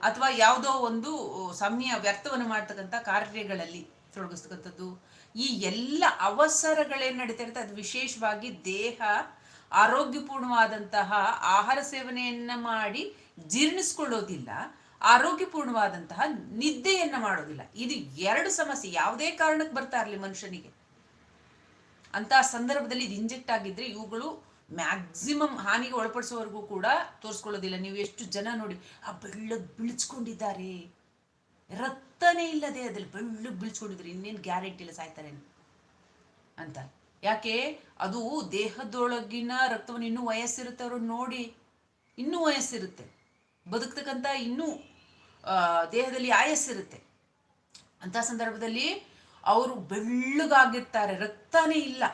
ಅಥವಾ ಯಾವುದೋ ಒಂದು ಸಮಯ ವ್ಯರ್ಥವನ್ನು ಮಾಡ್ತಕ್ಕಂಥ ಕಾರ್ಯಗಳಲ್ಲಿ ತೊಡಗಿಸ್ತಕ್ಕಂಥದ್ದು. ಈ ಎಲ್ಲ ಅವಸರಗಳೇನು ನಡೀತಾ ಇರುತ್ತೆ. ಅದು ವಿಶೇಷವಾಗಿ ದೇಹ, ಆರೋಗ್ಯಪೂರ್ಣವಾದಂತಹ ಆಹಾರ ಸೇವನೆಯನ್ನ ಮಾಡಿ ಜೀರ್ಣಿಸ್ಕೊಳ್ಳೋದಿಲ್ಲ. ಆರೋಗ್ಯಪೂರ್ಣವಾದಂತಹ ನಿದ್ದೆಯನ್ನ ಮಾಡೋದಿಲ್ಲ. ಇದು ಎರಡು ಸಮಸ್ಯೆ. ಯಾವುದೇ ಕಾರಣಕ್ಕೆ ಬರ್ತಾ ಇರಲಿ ಮನುಷ್ಯನಿಗೆ. ಅಂತಹ ಸಂದರ್ಭದಲ್ಲಿ ಇದು ಇಂಜೆಕ್ಟ್ ಆಗಿದ್ರೆ ಇವುಗಳು ಮ್ಯಾಕ್ಸಿಮಮ್ ಹಾನಿಗೆ ಒಳಪಡಿಸೋವರೆಗೂ ಕೂಡ ತೋರಿಸ್ಕೊಳ್ಳೋದಿಲ್ಲ. ನೀವು ಎಷ್ಟು ಜನ ನೋಡಿ, ಆ ಬೆಳ್ಳಗ್ ಬಿಳಿಸ್ಕೊಂಡಿದ್ದಾರೆ. ರಕ್ತನೇ ಇಲ್ಲದೆ ಅದ್ರಲ್ಲಿ ಬೆಳ್ಳು ಬಿಳಿಸ್ಕೊಂಡಿದ್ರೆ ಇನ್ನೇನು ಗ್ಯಾರಂಟಿ ಇಲ್ಲ ಸಾಯ್ತಾರೆ ಅಂತ. ಯಾಕೆ? ಅದು ದೇಹದೊಳಗಿನ ರಕ್ತವನ್ನು ಇನ್ನೂ ವಯಸ್ಸಿರುತ್ತೆ ಅವರು ನೋಡಿ, ಇನ್ನೂ ವಯಸ್ಸಿರುತ್ತೆ. ಬದುಕ್ತಕ್ಕಂಥ ಇನ್ನೂ ದೇಹದಲ್ಲಿ ಆಯಸ್ಸಿರುತ್ತೆ ಅಂತ ಸಂದರ್ಭದಲ್ಲಿ ಅವರು ಬೆಳ್ಳಗಾಗಿರ್ತಾರೆ, ರಕ್ತನೇ ಇಲ್ಲ.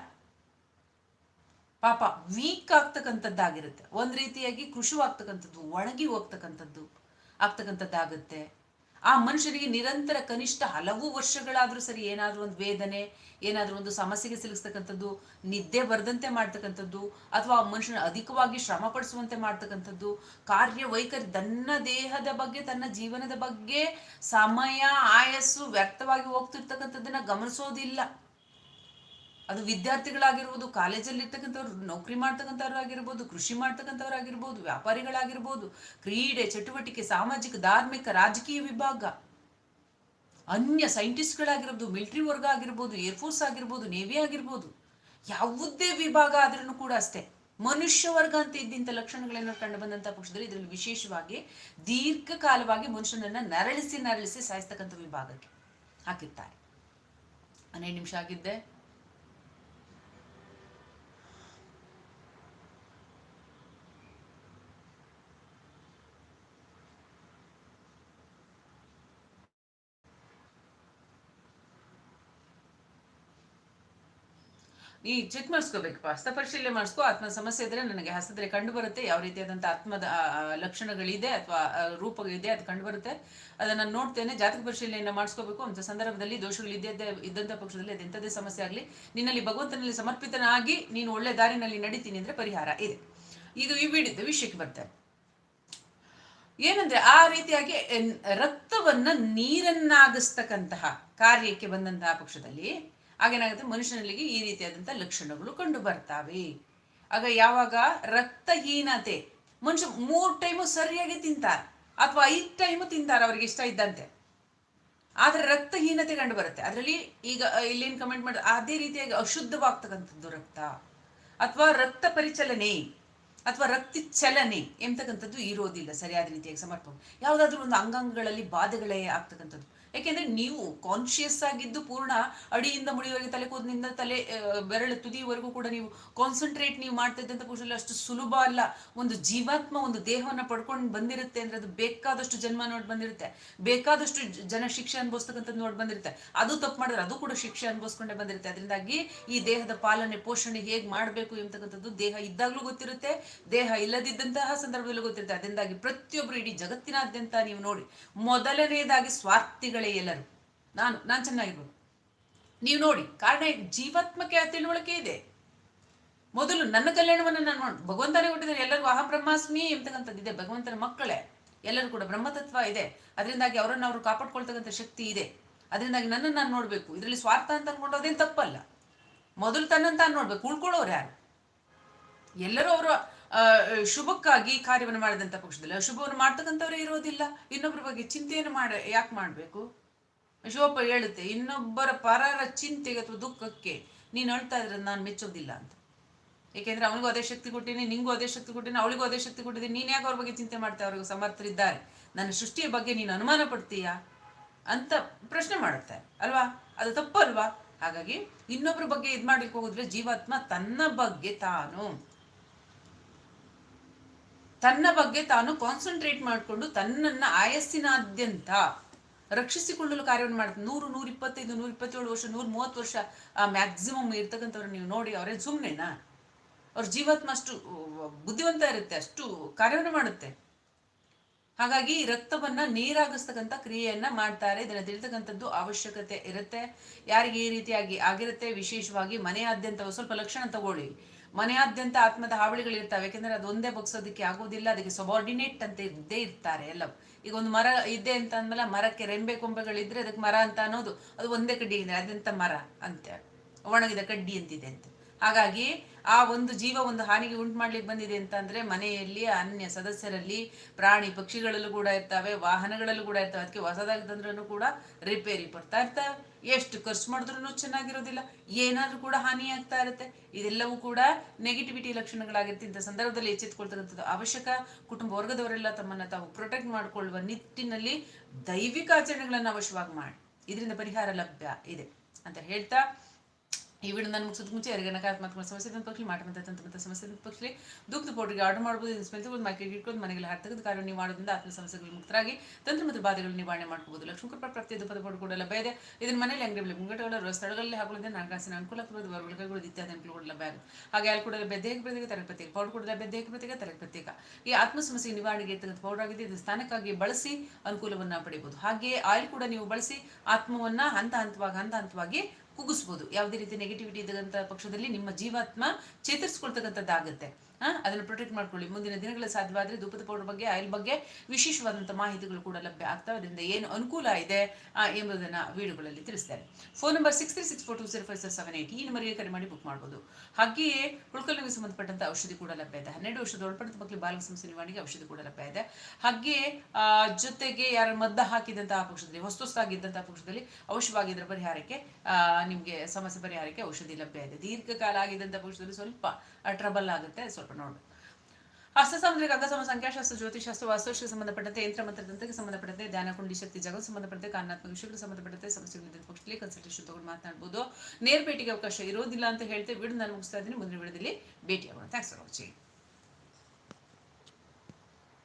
ಪಾಪ ವೀಕ್ ಆಗ್ತಕ್ಕಂಥದ್ದಾಗಿರುತ್ತೆ. ಒಂದು ರೀತಿಯಾಗಿ ಕೃಷಿ ಆಗ್ತಕ್ಕಂಥದ್ದು ಒಣಗಿ ಹೋಗ್ತಕ್ಕಂಥದ್ದು ಆಗ್ತಕ್ಕಂಥದ್ದಾಗುತ್ತೆ. ಆ ಮನುಷ್ಯನಿಗೆ ನಿರಂತರ ಕನಿಷ್ಠ ಹಲವು ವರ್ಷಗಳಾದರೂ ಸರಿ ಏನಾದರೂ ಒಂದು ವೇದನೆ, ಏನಾದರೂ ಒಂದು ಸಮಸ್ಯೆಗೆ ಸಿಲುಕಿಸ್ತಕ್ಕಂಥದ್ದು, ನಿದ್ದೆ ಬರದಂತೆ ಮಾಡ್ತಕ್ಕಂಥದ್ದು, ಅಥವಾ ಆ ಮನುಷ್ಯನ ಅಧಿಕವಾಗಿ ಶ್ರಮ ಪಡಿಸುವಂತೆ ಮಾಡ್ತಕ್ಕಂಥದ್ದು, ಕಾರ್ಯವೈಖರಿ ತನ್ನ ದೇಹದ ಬಗ್ಗೆ, ತನ್ನ ಜೀವನದ ಬಗ್ಗೆ ಸಮಯ, ಆಯಸ್ಸು ವ್ಯಕ್ತವಾಗಿ ಹೋಗ್ತಿರ್ತಕ್ಕಂಥದ್ದನ್ನ ಗಮನಿಸೋದಿಲ್ಲ. ಅದು ವಿದ್ಯಾರ್ಥಿಗಳಾಗಿರ್ಬೋದು ಕಾಲೇಜಲ್ಲಿ ಇರ್ತಕ್ಕಂಥವ್ರು ನೌಕರಿ ಮಾಡ್ತಕ್ಕಂಥವ್ರು ಆಗಿರ್ಬೋದು, ಕೃಷಿ ಮಾಡ್ತಕ್ಕಂಥವ್ರು ಆಗಿರ್ಬೋದು, ವ್ಯಾಪಾರಿಗಳಾಗಿರ್ಬೋದು, ಕ್ರೀಡೆ, ಚಟುವಟಿಕೆ, ಸಾಮಾಜಿಕ, ಧಾರ್ಮಿಕ, ರಾಜಕೀಯ ವಿಭಾಗ. ಅನ್ಯ ಸೈಂಟಿಸ್ಟ್ಗಳಾಗಿರ್ಬೋದು, ಮಿಲಿಟರಿ ವರ್ಗ ಆಗಿರ್ಬೋದು ಏರ್ಫೋರ್ಸ್ ಆಗಿರ್ಬೋದು, ನೇವಿ ಆಗಿರ್ಬೋದು, ಯಾವುದೇ ವಿಭಾಗ ಆದ್ರೂ ಕೂಡ ಅಷ್ಟೇ. ಮನುಷ್ಯ ವರ್ಗ ಅಂತ ಇದ್ದಂಥ ಲಕ್ಷಣಗಳೇನೋ ಕಂಡು ಬಂದಂಥ ಪಕ್ಷದಲ್ಲಿ ಇದರಲ್ಲಿ ವಿಶೇಷವಾಗಿ ದೀರ್ಘಕಾಲವಾಗಿ ಮನುಷ್ಯನನ್ನ ನರಳಿಸಿ ನರಳಿಸಿ ಸಾಯಿಸ್ತಕ್ಕಂಥ ವಿಭಾಗಕ್ಕೆ ಹಾಕಿರ್ತಾರೆ. ಹನ್ನೆರಡು ನಿಮಿಷ ಆಗಿದ್ದೆ. ಈ ಚೆಕ್ ಮಾಡಿಸ್ಕೋಬೇಕು ಹಸ್ತ ಪರಿಶೀಲನೆ ಮಾಡಿಸ್ಕೋ, ಆತ್ಮ ಸಮಸ್ಯೆ ಇದ್ರೆ ನನಗೆ ಹಸ್ತದಲ್ಲಿ ಕಂಡು ಬರುತ್ತೆ ಯಾವ ರೀತಿಯಾದಂಥ ಆತ್ಮದ ಲಕ್ಷಣಗಳಿದೆ ಅಥವಾ ರೂಪಗಳಿದೆ ಅದು ಕಂಡು ಬರುತ್ತೆ ಅದನ್ನು ನೋಡ್ತೇನೆ, ಜಾತಕ ಪರಿಶೀಲನೆಯನ್ನು ಮಾಡಿಸ್ಕೋಬೇಕು. ಅಂತ ಸಂದರ್ಭದಲ್ಲಿ ದೋಷಗಳು ಇದ್ದೇ ಇದ್ದಂಥ ಪಕ್ಷದಲ್ಲಿ ಅದೆಂಥದೇ ಸಮಸ್ಯೆ ಆಗಲಿ, ನಿನ್ನಲ್ಲಿ ಭಗವಂತನಲ್ಲಿ ಸಮರ್ಪಿತನಾಗಿ ನೀನು ಒಳ್ಳೆ ದಾರಿನಲ್ಲಿ ನಡೀತೀನಿ ಅಂದ್ರೆ ಪರಿಹಾರ ಇದೆ. ಈಗ ಈ ವಿಡಿದ ವಿಷಯಕ್ಕೆ ಬರ್ತಾರೆ ಏನಂದ್ರೆ ಆ ರೀತಿಯಾಗಿ ರಕ್ತವನ್ನ ನೀರನ್ನಾಗಿಸ್ತಕ್ಕಂತಹ ಕಾರ್ಯಕ್ಕೆ ಬಂದಂತಹ ಪಕ್ಷದಲ್ಲಿ ಆಗೇನಾಗುತ್ತೆ? ಮನುಷ್ಯನಲ್ಲಿಗೆ ಈ ರೀತಿಯಾದಂಥ ಲಕ್ಷಣಗಳು ಕಂಡು ಬರ್ತಾವೆ. ಆಗ ಯಾವಾಗ? ರಕ್ತಹೀನತೆ. ಮನುಷ್ಯ ಮೂರು ಟೈಮು ಸರಿಯಾಗಿ ತಿಂತಾರೆ. ಅಥವಾ ಐದು ಟೈಮು ತಿಂತಾರೆ ಅವ್ರಿಗೆ ಇಷ್ಟ ಇದ್ದಂತೆ. ಆದ್ರೆ ರಕ್ತಹೀನತೆ ಕಂಡು ಬರುತ್ತೆ. ಅದರಲ್ಲಿ ಈಗ ಇಲ್ಲೇನು ಕಮೆಂಟ್ ಮಾಡ ಅದೇ ರೀತಿಯಾಗಿ ಅಶುದ್ಧವಾಗ್ತಕ್ಕಂಥದ್ದು ರಕ್ತ. ಅಥವಾ ರಕ್ತ ಪರಿಚಲನೆ. ಅಥವಾ ರಕ್ತ ಚಲನೆ. ಎಂತಕ್ಕಂಥದ್ದು ಇರೋದಿಲ್ಲ. ಸರಿಯಾದ ರೀತಿಯಾಗಿ ಸಮರ್ಪಣೆ. ಯಾವುದಾದ್ರೂ ಒಂದು ಅಂಗಾಂಗಗಳಲ್ಲಿ ಬಾಧೆಗಳೇ ಆಗ್ತಕ್ಕಂಥದ್ದು. ಯಾಕೆಂದ್ರೆ ನೀವು ಕಾನ್ಶಿಯಸ್ ಆಗಿದ್ದು ಪೂರ್ಣ ಅಡಿಯಿಂದ ಮುಡಿಯವರೆಗೆ ತಲೆ ಕೂದಲಿಂದ ತಲೆ ಬೆರಳು ತುದಿಯವರೆಗೂ ಕೂಡ ನೀವು ಕಾನ್ಸಂಟ್ರೇಟ್ ನೀವು ಮಾಡ್ತಿದ್ದಂಥ ಪುರುಷರಲ್ಲಿ ಅಷ್ಟು ಸುಲಭ ಅಲ್ಲ. ಒಂದು ಜೀವಾತ್ಮ ಒಂದು ದೇಹವನ್ನ ಪಡ್ಕೊಂಡು ಬಂದಿರುತ್ತೆ ಅಂದ್ರೆ ಅದು ಬೇಕಾದಷ್ಟು ಜನ್ಮ ನೋಡಿ ಬಂದಿರುತ್ತೆ. ಬೇಕಾದಷ್ಟು ಜನ ಶಿಕ್ಷೆ ಅನುಭವಿಸ್ತಕ್ಕಂಥದ್ದು ನೋಡಿ ಬಂದಿರುತ್ತೆ. ಅದು ತಪ್ಪು ಮಾಡಿದ್ರೆ ಅದು ಕೂಡ ಶಿಕ್ಷೆ ಅನುಭವಿಸ್ಕೊಂಡೇ ಬಂದಿರುತ್ತೆ. ಅದರಿಂದಾಗಿ ಈ ದೇಹದ ಪಾಲನೆ, ಪೋಷಣೆ ಹೇಗೆ ಮಾಡಬೇಕು ಎಂತಕ್ಕಂಥದ್ದು ದೇಹ ಇದ್ದಾಗಲೂ ಗೊತ್ತಿರುತ್ತೆ. ದೇಹ ಇಲ್ಲದಿದ್ದಂತಹ ಸಂದರ್ಭದಲ್ಲೂ ಗೊತ್ತಿರುತ್ತೆ. ಅದರಿಂದಾಗಿ ಪ್ರತಿಯೊಬ್ಬರು ಇಡೀ ಜಗತ್ತಿನಾದ್ಯಂತ ನೀವು ನೋಡಿ, ಮೊದಲನೇದಾಗಿ ಸ್ವಾರ್ಥಿಗಳ. ಎಲ್ಲರೂ. ನಾನು ನಾನು ಚೆನ್ನಾಗಿರ್ಬೋದು. ನೀವು ನೋಡಿ, ಕಾರಣ ಜೀವಾತ್ಮಕ್ಕೆ ತಿಳುವಳಿಕೆ ಇದೆ. ಮೊದಲು ನನ್ನ ಕಲ್ಯಾಣವನ್ನು ನಾನು ನೋಡಿ ಭಗವಂತನೇ ಕೊಟ್ಟಿದ್ದಾರೆ. ಎಲ್ಲರಿಗೂ ಅಹಂ ಬ್ರಹ್ಮಾಸ್ಮಿ ಎಂತಕ್ಕಂಥದ್ದು ಇದೆ. ಭಗವಂತನ ಮಕ್ಕಳೇ. ಎಲ್ಲರೂ ಕೂಡ ಬ್ರಹ್ಮತತ್ವ ಇದೆ. ಅದರಿಂದಾಗಿ ಅವರನ್ನು ಅವರು ಕಾಪಾಡ್ಕೊಳ್ತಕ್ಕಂಥ ಶಕ್ತಿ ಇದೆ. ಅದರಿಂದಾಗಿ ನನ್ನನ್ನು ನಾನು ನೋಡಬೇಕು. ಇದರಲ್ಲಿ ಸ್ವಾರ್ಥ ಅಂತ ಅನ್ಕೊಂಡು ತಪ್ಪಲ್ಲ. ಮೊದಲು ತನ್ನಂತ ನೋಡ್ಬೇಕು. ಉಳ್ಕೊಳ್ಳೋರು ಯಾರು? ಎಲ್ಲರೂ ಅವರು ಶುಭಕ್ಕಾಗಿ ಕಾರ್ಯವನ್ನು ಮಾಡಿದಂಥ ಪಕ್ಷದಲ್ಲಿ. ಶುಭವನ್ನು ಮಾಡ್ತಕ್ಕಂಥವ್ರೇ ಇರೋದಿಲ್ಲ. ಇನ್ನೊಬ್ಬರ ಬಗ್ಗೆ ಚಿಂತೆಯನ್ನು ಮಾಡ, ಯಾಕೆ ಮಾಡಬೇಕು? ಶಿವಪ್ಪ ಹೇಳುತ್ತೆ, ಇನ್ನೊಬ್ಬರ ಪರರ ಚಿಂತೆಗೆ ಅಥವಾ ದುಃಖಕ್ಕೆ ನೀನು ಅಳ್ತಾ ಇದ್ರೆ ನಾನು ಮೆಚ್ಚೋದಿಲ್ಲ ಅಂತ. ಏಕೆಂದ್ರೆ ಅವನಿಗೂ ಅದೇ ಶಕ್ತಿ ಕೊಟ್ಟಿನಿ, ನಿಂಗೂ ಅದೇ ಶಕ್ತಿ ಕೊಟ್ಟಿನಿ, ಅವಳಿಗೂ ಅದೇ ಶಕ್ತಿ ಕೊಟ್ಟಿದ್ದೀನಿ ನೀನು ಯಾಕೆ ಅವ್ರ ಬಗ್ಗೆ ಚಿಂತೆ ಮಾಡ್ತಾ ಅವ್ರಿಗೆ ಸಮರ್ಥರಿದ್ದಾರೆ. ನನ್ನ ಸೃಷ್ಟಿಯ ಬಗ್ಗೆ ನೀನು ಅನುಮಾನ ಪಡ್ತೀಯಾ? ಅಂತ ಪ್ರಶ್ನೆ ಮಾಡುತ್ತೆ, ಅಲ್ವಾ? ಅದು ತಪ್ಪಲ್ವಾ? ಹಾಗಾಗಿ ಇನ್ನೊಬ್ಬರ ಬಗ್ಗೆ ಇದು ಮಾಡ್ಲಿಕ್ಕೆ ಹೋಗಿದ್ರೆ ಜೀವಾತ್ಮ ತನ್ನ ಬಗ್ಗೆ ತಾನು. ತನ್ನ ಬಗ್ಗೆ ತಾನು ಕಾನ್ಸಂಟ್ರೇಟ್ ಮಾಡಿಕೊಂಡು ತನ್ನನ್ನ ಆಯಸ್ಸಿನಾದ್ಯಂತ ರಕ್ಷಿಸಿಕೊಳ್ಳಲು ಕಾರ್ಯವನ್ನು ಮಾಡುತ್ತೆ ನೂರು ನೂರ ಇಪ್ಪತ್ತೈದು ನೂರ ಇಪ್ಪತ್ತೇಳು ವರ್ಷ, ನೂರ ಮೂವತ್ತು ವರ್ಷ ಮ್ಯಾಕ್ಸಿಮಮ್ ಇರ್ತಕ್ಕಂಥವ್ರು ನೀವು ನೋಡಿ ಅವರೇ ಸುಮ್ಮನೆನಾ ಅವ್ರ ಜೀವಾತ್ಮ ಅಷ್ಟು ಬುದ್ಧಿವಂತ ಇರುತ್ತೆ, ಅಷ್ಟು ಕಾರ್ಯವನ್ನು ಮಾಡುತ್ತೆ. ಹಾಗಾಗಿ ರಕ್ತವನ್ನ ನೀರಾಗಿಸ್ತಕ್ಕಂಥ ಕ್ರಿಯೆಯನ್ನ ಮಾಡ್ತಾರೆ. ಇದನ್ನ ತಿಳಿತಕ್ಕಂಥದ್ದು ಅವಶ್ಯಕತೆ ಇರುತ್ತೆ. ಯಾರಿಗೆ ಈ ರೀತಿಯಾಗಿ ಆಗಿರುತ್ತೆ, ವಿಶೇಷವಾಗಿ ಮನೆಯಾದ್ಯಂತ ಸ್ವಲ್ಪ ಲಕ್ಷಣ ತಗೊಳ್ಳಿ. ಮನೆಯಾದ್ಯಂತ ಆತ್ಮದ ಹಾವಳಿಗಳಿರ್ತವೆ ಯಾಕೆಂದ್ರೆ ಅದು ಒಂದೇ ಬಗ್ಸೋದಕ್ಕೆ ಆಗೋದಿಲ್ಲ, ಅದಕ್ಕೆ ಸಬಾರ್ಡಿನೇಟ್ ಅಂತ ಇದ್ದೇ ಇರ್ತಾರೆ ಎಲ್ಲವೂ. ಈಗ ಒಂದು ಮರ ಇದೆ ಅಂತ ಅಂದ್ಮೇಲೆ ಮರಕ್ಕೆ ರೆಂಬೆ ಕೊಂಬೆಗಳಿದ್ರೆ ಅದಕ್ಕೆ ಮರ ಅಂತ ಅನ್ನೋದು, ಅದು ಒಂದೇ ಕಡ್ಡಿ ಇದೆ ಅದೆಂತ ಮರ ಅಂತ. ಒಣಗಿದ ಕಡ್ಡಿ ಅಂತಿದೆ ಅಂತ. ಹಾಗಾಗಿ ಆ ಒಂದು ಜೀವ ಒಂದು ಹಾನಿಗೆ ಉಂಟು ಮಾಡ್ಲಿಕ್ಕೆ ಬಂದಿದೆ ಅಂತ ಅಂದ್ರೆ ಮನೆಯಲ್ಲಿ ಅನ್ಯ ಸದಸ್ಯರಲ್ಲಿ ಪ್ರಾಣಿ ಪಕ್ಷಿಗಳಲ್ಲೂ ಕೂಡ ಇರ್ತವೆ, ವಾಹನಗಳಲ್ಲೂ ಕೂಡ ಇರ್ತವೆ. ಅದಕ್ಕೆ ಹೊಸದಾಗಿ ತಂದ್ರೂ ಕೂಡ ರಿಪೇರಿ ಪಡ್ತಾ ಇರ್ತವೆ ಎಷ್ಟು ಖರ್ಚು ಮಾಡಿದ್ರು ಚೆನ್ನಾಗಿರೋದಿಲ್ಲ. ಏನಾದ್ರೂ ಕೂಡ ಹಾನಿ ಆಗ್ತಾ ಇರುತ್ತೆ. ಇದೆಲ್ಲವೂ ಕೂಡ ನೆಗೆಟಿವಿಟಿ ಲಕ್ಷಣಗಳಾಗಿರುತ್ತೆ. ಇಂಥ ಸಂದರ್ಭದಲ್ಲಿ ಎಚ್ಚೆತ್ಕೊಳ್ತಕ್ಕಂಥದ್ದು ಅವಶ್ಯಕ. ಕುಟುಂಬ ವರ್ಗದವರೆಲ್ಲ ತಮ್ಮನ್ನ ತಾವು ಪ್ರೊಟೆಕ್ಟ್ ಮಾಡಿಕೊಳ್ಳುವ ನಿಟ್ಟಿನಲ್ಲಿ ದೈವಿಕ ಆಚರಣೆಗಳನ್ನು ಅವಶ್ಯವಾಗಿ ಮಾಡಿ. ಇದರಿಂದ ಪರಿಹಾರ ಲಭ್ಯ ಇದೆ. ಅಂತ ಹೇಳ್ತಾ ಈ ವಿಡಿಯೋ ನಾನು ಮುಗಿಸೋದು ಮುಂಚೆ ಯಾರಿಗೆ ನಕಾರಾತ್ಮಕ ಸಮಸ್ಯೆ ತಂದು ಪಕ್ಷಿ ಮತ್ತೆ ಸಮಸ್ಯೆ ಇದ್ದ ಪಕ್ಷಿ ದುಗ್ಧ ಪೌಡ್ರಿಗೆ ಆರ್ಡರ್ ಮಾಡ್ಬೋದು ಸ್ಮೆಲ್ ತಗೊಂಡು ಮಾರ್ಕೆಟ್ ಇಟ್ಕೊಂಡು ಮನೆಗೆಲ್ಲ ಹಾಕ್ತಕ್ಕಂಥ ಕಾರ್ಯ ನೀವು ಮಾಡೋದ್ರಿಂದ ಆತ್ಮ ಸಮಸ್ಯೆಗಳು ಮುಕ್ತರಾಗಿ ತಂತ್ರ ಮತ್ತು ಬಾಧೆಗಳು ನಿವಾರಣೆ ಮಾಡ್ಕೋಬಹುದು ಲಕ್ಷ್ಮಣ ಕೃಪಾ ಪ್ರಾಪ್ತಿ ದುಪ್ಪದ ಪೌಡರ್ ಕೂಡ ಲಭ್ಯ ಇದೆ. ಇದನ್ನ ಮನೆಯಲ್ಲಿ ಅಂಗಡಿ ಮುಂಗಟಗಳ ಸ್ಥಳಗಳಲ್ಲಿ ಹಾಕೊಳ್ಳೋದ್ರಿಂದ ನಾಗಾಸಿನ ಅನುಕೂಲ ಆಗ್ತದೆ ವರ್ಗಗಳು ಇತ್ಯಾದಿ ಅನುಕೂಲಗಳು ಲಭ್ಯ ಆಗುತ್ತೆ. ಹಾಗೆ ಅಲ್ಲಿ ಕೂಡ ಲಭ್ಯ ದೇಹ ಪ್ರತ್ಯೇಕ ತರಕ್ಕೆ ಪ್ರತ್ಯೇಕ ಪೌಡರ್ ಕೂಡ ಲಭ್ಯ ದೇಹ ಪ್ರತ್ಯೇಕ ತರಕ್ಕೆ ಪ್ರತ್ಯೇಕ. ಈ ಆತ್ಮ ಸಮಸ್ಯೆ ನಿವಾರಣೆಗೆ ಇರ್ತಕ್ಕಂಥ ಪೌಡರ್ ಆಗಿದೆ. ಇದು ಸ್ಥಾನಕ್ಕಾಗಿ ಬಳಸಿ ಅನುಕೂಲವನ್ನ ಪಡೆಯಬಹುದು ಹಾಗೆ ಆಯಿಲ್ ಕೂಡ ನೀವು ಬಳಸಿ ಆತ್ಮವನ್ನ ಹಂತ ಹಂತವಾಗಿ ಹಂತ ಹಂತವಾಗಿ ಕುಗ್ಗಿಸ್ಬೋದು. ಯಾವುದೇ ರೀತಿ ನೆಗೆಟಿವಿಟಿ ಇದ್ದಂಥ ಪಕ್ಷದಲ್ಲಿ ನಿಮ್ಮ ಜೀವಾತ್ಮ ಚೇತರಿಸ್ಕೊಳ್ತಕ್ಕಂಥದ್ದಾಗುತ್ತೆ. ಅದನ್ನು ಪ್ರೊಟೆಕ್ಟ್ ಮಾಡ್ಕೊಳ್ಳಿ. ಮುಂದಿನ ದಿನಗಳಲ್ಲಿ ಸಾಧ್ಯವಾದರೆ ಧೂಪದ ಪೌಡರ್ ಬಗ್ಗೆ, ಆಯಿಲ್ ಬಗ್ಗೆ ವಿಶೇಷವಾದಂಥ ಮಾಹಿತಿಗಳು ಕೂಡ ಲಭ್ಯ ಆಗ್ತವೆ. ಅದರಿಂದ ಏನು ಅನುಕೂಲ ಇದೆ ಎಂಬುದನ್ನು ವಿಡಿಯೋಗಳಲ್ಲಿ ತಿಳಿಸ್ತಾರೆ. Phone number six three six four two five seven eight ಈ ನಂಬರ್ಗೆ ಕರೆ ಮಾಡಿ ಬುಕ್ ಮಾಡ್ಬೋದು. ಹಾಗೆಯೇ ಉಳ್ಕಲ್ಲಿಗೆ ಸಂಬಂಧಪಟ್ಟಂಥ ಔಷಧಿ ಕೂಡ ಲಭ್ಯ ಇದೆ. ಹನ್ನೆರಡು ವರ್ಷದ ಒಳಪಡಿದ ಮಕ್ಕಳು ಬಾಲಕ ಸಮಸ್ಯೆ ನಿವಾರಣೆಗೆ ಔಷಧಿ ಕೂಡ ಲಭ್ಯ ಇದೆ. ಹಾಗೆಯೇ ಜೊತೆಗೆ ಯಾರ ಮದ್ದ ಹಾಕಿದಂತಹ ಪಕ್ಷದಲ್ಲಿ ಹೊಸ ಹೊಸದಾಗಿದ್ದಂತಹ ಪಕ್ಷದಲ್ಲಿ ಅವಶ್ಯವಾಗಿ ಇದರ ಪರಿಹಾರಕ್ಕೆ ನಿಮ್ಗೆ ಸಮಸ್ಯೆ ಪರಿಹಾರಕ್ಕೆ ಔಷಧಿ ಲಭ್ಯ ಇದೆ. ದೀರ್ಘಕಾಲ ಆಗಿದ್ದಂತಹ ಪಕ್ಷದಲ್ಲಿ ಸ್ವಲ್ಪ ಟ್ರಬಲ್ ಆಗುತ್ತೆ. ಸ್ವಲ್ಪ ನೋಡ್ಬೇಕು ಹಸ್ತ ಸಂಬಂಧ ಗಂಧ, ಸಮ ಸಂಖ್ಯಾಶಾಸ್ತ್ರ ಜ್ಯೋತಿಷಾಸ್ತ್ರ ವಾಸ್ತುಶಕ್ಕೆ ಸಂಬಂಧಪಟ್ಟಂತೆ, ಯಂತ್ರ, ಮಂತ್ರ ತಂತ್ರಕ್ಕೆ ಸಂಬಂಧಪಟ್ಟಂತೆ, ಧ್ಯಾನ, ಕುಂಡಿ, ಶಕ್ತಿ ಜಗತ್ ಸಂಬಂಧಪಟ್ಟಂತೆ, ಕಾರಣಾತ್ಮಕ ವಿಷಯಗಳು ಸಂಬಂಧಪಟ್ಟಂತೆ ಸಮಸ್ಯೆಗಳಿದ್ದ ಪಕ್ಷದಲ್ಲಿ ಕನ್ಸಲ್ಟೇಷನ್ ತಗೊಂಡು ಮಾತನಾಡ್ಬೋದು. ನೇರ ಭೇಟಿಗೆ ಅವಕಾಶ ಇರೋದಿಲ್ಲ ಅಂತ ಹೇಳ್ತೇವೆ ವಿಡಿಯೋ ನಾನು ಮುಗಿಸ್ತಾ ಇದ್ದೀನಿ. ಮುಂದಿನ ವಿಡಿಯೋದಲ್ಲಿ ಭೇಟಿಯಾಗೋಣ. Thanks for watching